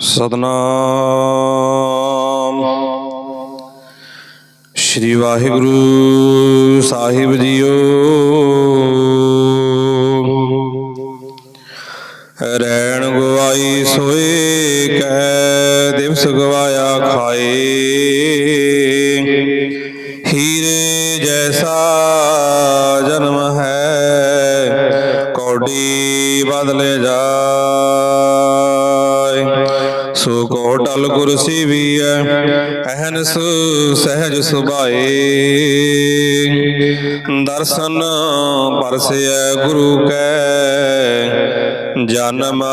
ਸਤਨਾਮ। ਸ੍ਰੀ ਵਾਹਿਗੁਰੂ ਸਾਹਿਬ ਜੀਓ। ਰੈਣ ਗਵਾਈ ਸੋਏ, ਕਹਿ ਦਿਵਸ ਗਵਾਇਆ ਖਾਏ। ਹੀਰੇ ਜੈਸਾ ਜਨਮ ਹੈ, ਕੌਡੀ ਬਦਲੇ ਜਾਏ। ਸੋ ਕੋ ਟਲ ਕੁਰਸੀ ਵੀ ਹੈ ਅਹਨਸ ਸਹਿਜ ਸੁਭਾਏ। ਦਰਸ਼ਨ ਪਰਸਿਐ ਗੁਰੂ ਕੈ, ਜਨਮ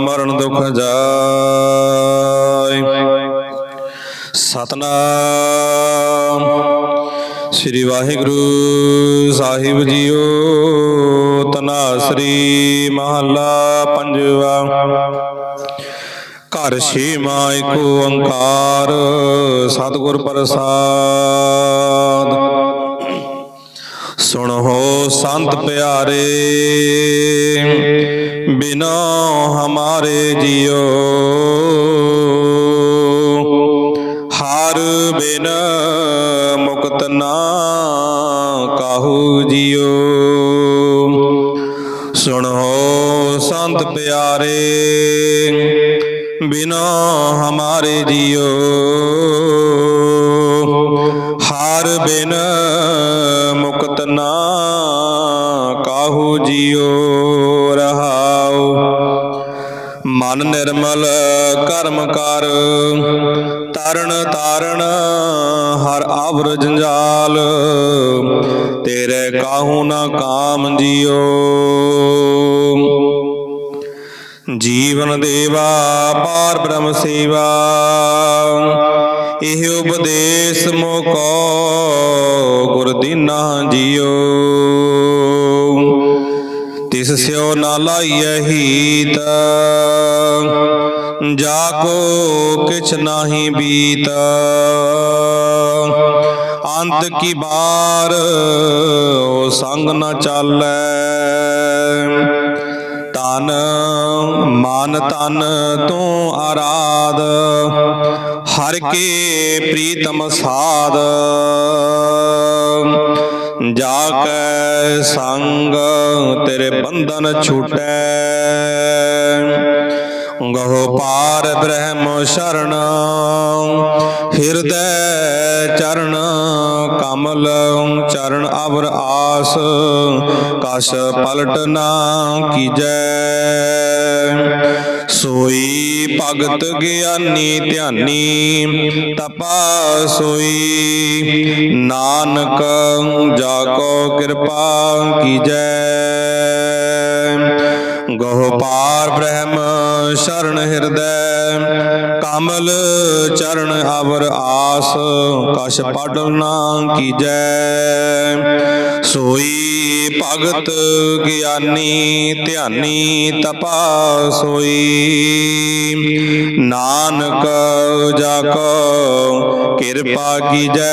ਮਰਨ ਦੁਖ ਜਾਏ। ਸਤਨਾਮ ਸ੍ਰੀ ਵਾਹਿਗੁਰੂ ਸਾਹਿਬ ਜੀਓ ਤਨਾਸਰੀ ਮਹੱਲਾ ਪੰਜਵਾ। ਘਰ ਛੇਵਾਂ ਏਕ ਓੰਕਾਰ, ਸਤਿਗੁਰ ਪ੍ਰਸਾਦ। ਸੁਣੋ ਸੰਤ ਪਿਆਰੇ, ਬਿਨਾ ਹਮਾਰੇ ਜਿਉ ਹਰ ਬਿਨ ਮੁਕਤ ਨਾ ਕਾਹੂ ਜਿਉ ਸੁਣੋ ਸੰਤ ਪਿਆਰੇ ਬਿਨਾ ਹਮਾਰੇ ਜਿਉ ਹਰ ਬਿਨ ਮੁਕਤ ਨਾ ਕਾਹੂ ਜਿਉ ਰਹਾਉ ਮਨ ਨਿਰਮਲ ਕਰਮ ਕਰ, ਤਰਨ ਤਾਰਨ ਹਰ ਆਵਰ ਜੰਜਾਲ। ਤੇਰੇ ਕਾਹੂ ਨਾ ਕਾਮ ਜਿਉ ਜੀਵਨ ਦੇਵਾ, ਪਾਰ ਬ੍ਰਹਮ ਸੇਵਾ। ਇਹ ਉਪਦੇਸ਼ ਮੋਕੋ ਗੁਰ ਦੀਨਾ ਜੀਓ। ਤਿਸ ਸਿਓ ਨਾ ਲਾਈਐ ਹੀਤ, ਜਾ ਕੋ ਕਿਛ ਨਾਹੀ ਬੀਤ। ਅੰਤ ਕੀ ਬਾਰ ਉਹ ਸੰਗ ਨ ਚਾਲੈ। ਤਨ ਮਨ ਤਨ ਤੂੰ ਆਰਾਧ, ਹਰ ਕੇ ਪ੍ਰੀਤਮ ਸਾਧ। ਜਾ ਕੈ ਸੰਗ ਤੇਰੇ ਬੰਧਨ ਛੂਟੈ। ਗਹੋ ਪਾਰ ਬ੍ਰਹਮ ਸ਼ਰਨ, ਹਿਰਦੈ ਚਰਨ, ਕਮਲ ਚਰਨ ਅਵਰ ਆਸ, ਕਸ਼ ਪਲਟ ਨਾ ਕੀਜੈ। ਸੋਈ ਭਗਤ ਗਿਆਨੀ ਧਿਆਨੀ ਤਪਾ ਸੋਈ। ਨਾਨਕ ਜਾ ਕੋ ਕਿਰਪਾ ਕੀਜੈ। ਗਹੁ ਪਾਰ ਬ੍ਰਹਮ ਸ਼ਰਨ ਹਿਰਦੈ, ਕਮਲ ਚਰਨ ਅਵਰ ਆਸ, ਕਛ ਪੜਲ ਨਾ ਕੀਜੈ। ਸੋਈ ਭਗਤ ਗਿਆਨੀ, ਧਿਆਨੀ ਤਪਾ ਸੋਈ। ਨਾਨਕ ਜਾ ਕੋ ਕਿਰਪਾ ਕੀਜੈ।